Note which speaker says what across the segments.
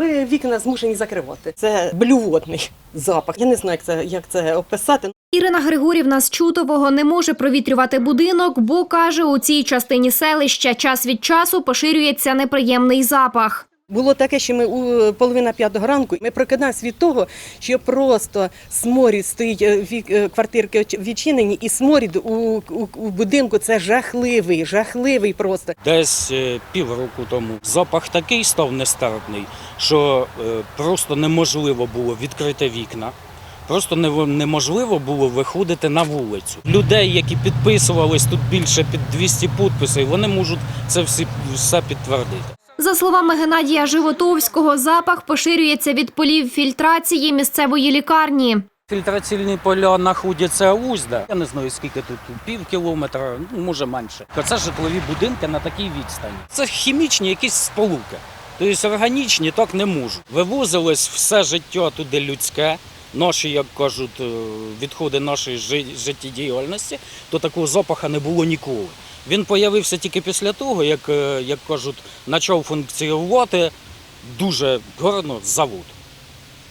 Speaker 1: Ми вікна змушені закривати. Це блювотний запах. Я не знаю, як це, як це описати.
Speaker 2: Ірина Григорівна з Чутового не може провітрювати будинок, бо каже, у цій частині селища час від часу поширюється неприємний запах.
Speaker 1: Було таке, що ми у половина п'ятого ранку ми прокидаємося від того, що просто сморід стоїть е, е, квартирки відчинені, і сморід у, у, у будинку це жахливий, жахливий просто.
Speaker 3: Десь е, півроку тому запах такий став нестерпний, що просто неможливо було відкрити вікна. Просто неможливо було виходити на вулицю. Людей, які підписувались тут більше під 200 підписів, вони можуть це всі, все підтвердити.
Speaker 2: За словами Геннадія Животовського, запах поширюється від полів фільтрації місцевої лікарні.
Speaker 3: Фільтраційні поля знаходяться узда. Я не знаю, скільки тут пів кілометра, ну може менше. Це житлові будинки на такій відстані. Це хімічні якісь сполуки. Тобто органічні так не можуть. Вивозилось все життя туди людське. Наші, як кажуть, е, відходи нашої життєдіяльності, то такого запаха не було ніколи. Він появився тільки після того, як, е, як кажуть, почав функціонувати дуже гарно завод.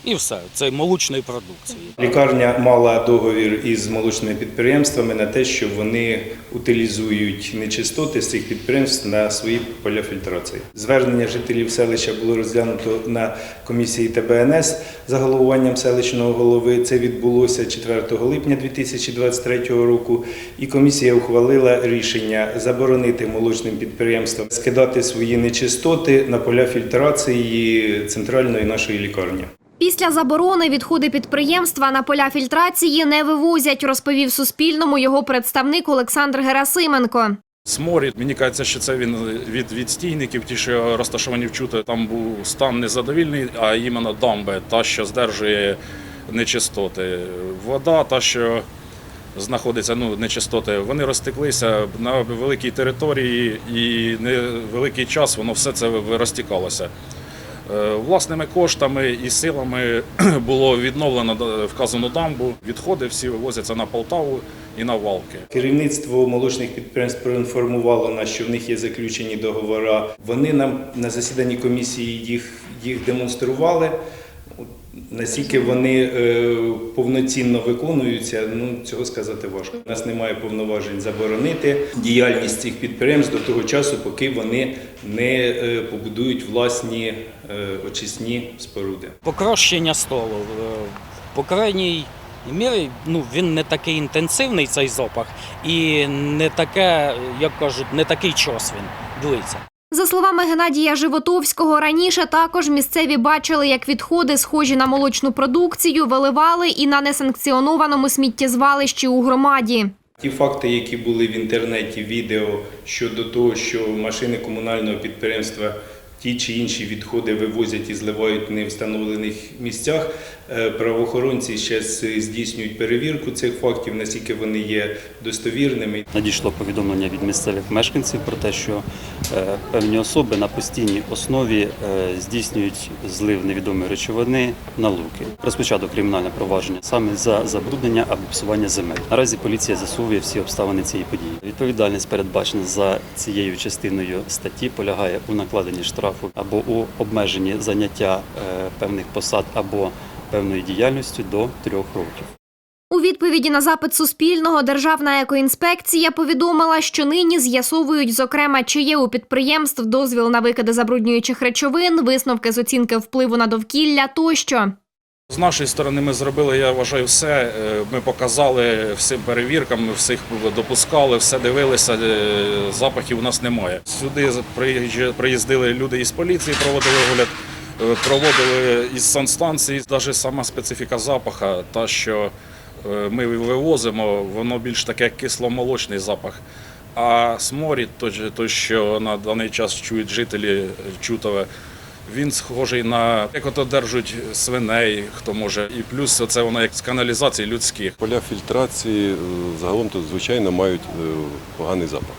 Speaker 3: І все, це молочної продукції.
Speaker 4: Лікарня мала договір із молочними підприємствами на те, що вони утилізують нечистоти з цих підприємств на свої поля фільтрації. Звернення жителів селища було розглянуто на комісії ТБНС за головуванням селищного голови. Це відбулося 4 липня 2023 року. І комісія ухвалила рішення заборонити молочним підприємствам скидати свої нечистоти на поля фільтрації центральної нашої лікарні.
Speaker 2: Після заборони відходи підприємства на поля фільтрації не вивозять, розповів Суспільному його представник Олександр Герасименко.
Speaker 5: Сморід, мені кажеться, що це він від відстійників, ті, що розташовані в чути, там був стан незадовільний, а іменно дамби, та, що здержує нечистоти. Вода, та, що знаходиться, ну, нечистоти, вони розтеклися на великій території і невеликий час воно все це розтікалося. Е, Власними коштами і силами було відновлено е, вказану дамбу. Відходи всі вивозяться на Полтаву і на Валки.
Speaker 4: Керівництво молочних підприємств проінформувало нас, що в них є заключені договори. Вони нам на засіданні комісії їх, їх демонстрували. Наскільки вони е, повноцінно виконуються, ну цього сказати важко. У нас немає повноважень заборонити діяльність цих підприємств до того часу, поки вони не е, побудують власні е, очисні споруди.
Speaker 3: Покращення стало. Е, По крайній мірі, ну, він не такий інтенсивний, цей запах, і не таке, як кажуть, не такий час він длиться.
Speaker 2: За словами Геннадія Животовського, раніше також місцеві бачили, як відходи, схожі на молочну продукцію, виливали і на несанкціонованому сміттєзвалищі у громаді.
Speaker 4: Ті факти, які були в інтернеті, відео щодо того, що машини комунального підприємства ті чи інші відходи вивозять і зливають в невстановлених місцях, е, правоохоронці зараз здійснюють перевірку цих фактів, наскільки вони є достовірними.
Speaker 6: Надійшло повідомлення від місцевих мешканців про те, що е, певні особи на постійній основі е, здійснюють злив невідомої речовини на луки. Розпочато кримінальне провадження саме за забруднення або псування земель. Наразі поліція засовує всі обставини цієї події. Відповідальність передбачена за цією частиною статті полягає у накладенні штрафу або у обмеженні заняття е, певних посад або певною діяльністю до трьох років.
Speaker 2: У відповіді на запит Суспільного Державна екоінспекція повідомила, що нині з'ясовують, зокрема, чи є у підприємств дозвіл на викиди забруднюючих речовин, висновки з оцінки впливу на довкілля тощо.
Speaker 5: З нашої сторони ми зробили, я вважаю, все. Е, Ми показали всім перевіркам, ми всіх допускали, все дивилися, е, запахів у нас немає. Сюди приїздили люди із поліції, проводили огляд, е, проводили із санстанції. Навіть сама специфіка запаха, та що ми вивозимо, воно більш таке кисломолочний запах. А сморід, той, що на даний час чують жителі Чутове, він схожий на як ото держать свиней, хто може, і плюс це воно як з каналізації людських.
Speaker 7: Поля фільтрації е, загалом то звичайно мають е, поганий запах.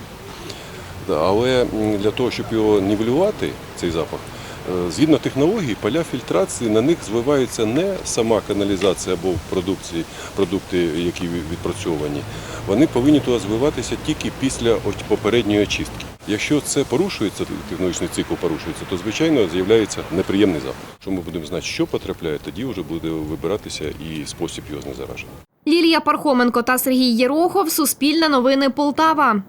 Speaker 7: Але для того, щоб його нівелювати, цей запах, е, згідно технології, поля фільтрації на них звиваються не сама каналізація або продукції, продукти, які відпрацьовані. Вони повинні туди звиватися тільки після попередньої очистки. Якщо це порушується, технологічний цикл порушується, то звичайно з'являється неприємний запах. Що ми будемо знати, що потрапляє, тоді вже буде вибиратися і спосіб його знезараження.
Speaker 2: Лілія Пархоменко та Сергій Єрохов. Суспільне новини Полтава.